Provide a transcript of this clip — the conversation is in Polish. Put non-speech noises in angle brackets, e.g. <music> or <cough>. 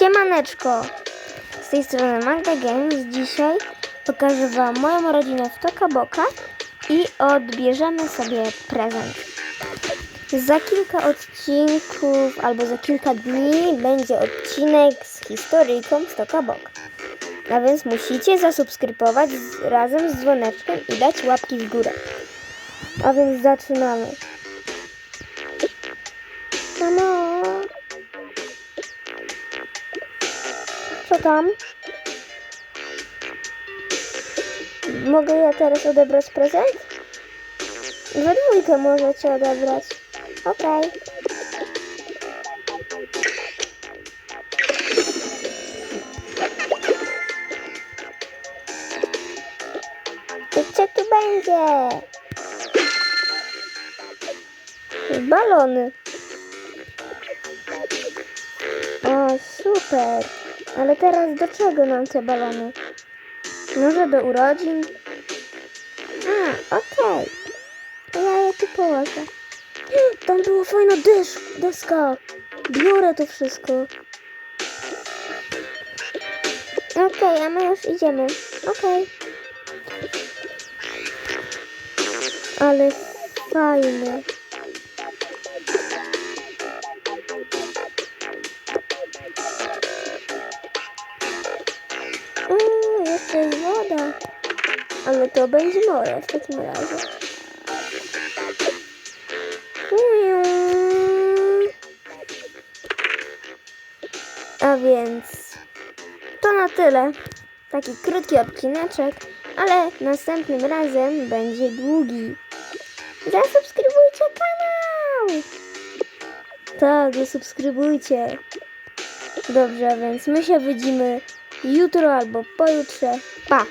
Siemaneczko! Z tej strony Magda Games. Dzisiaj pokażę Wam moją rodzinę w Tokaboka i odbierzemy sobie prezent. Za kilka odcinków albo za kilka dni będzie odcinek z historyjką z Tokabok. A więc musicie zasubskrybować z, razem z dzwoneczkiem i dać łapki w górę. A więc zaczynamy. Mamo! Co tam? Mogę ja teraz odebrać prezent? We dwójkę możecie odebrać. Okej. I co tu będzie? Balony. O, super. Ale teraz do czego nam te balony? Może do urodzin? A, okej. To ja je tu położę. <gasps> Tam była fajna dysz, deska. Biorę to wszystko. Okej, a my już idziemy. Okej. Ale fajne. Ale to będzie moje w takim razie. Uiu. A więc to na tyle. Taki krótki odcineczek, ale następnym razem będzie długi. Zasubskrybujcie kanał! Tak, zasubskrybujcie. Dobrze, więc my się widzimy jutro albo pojutrze. Pa!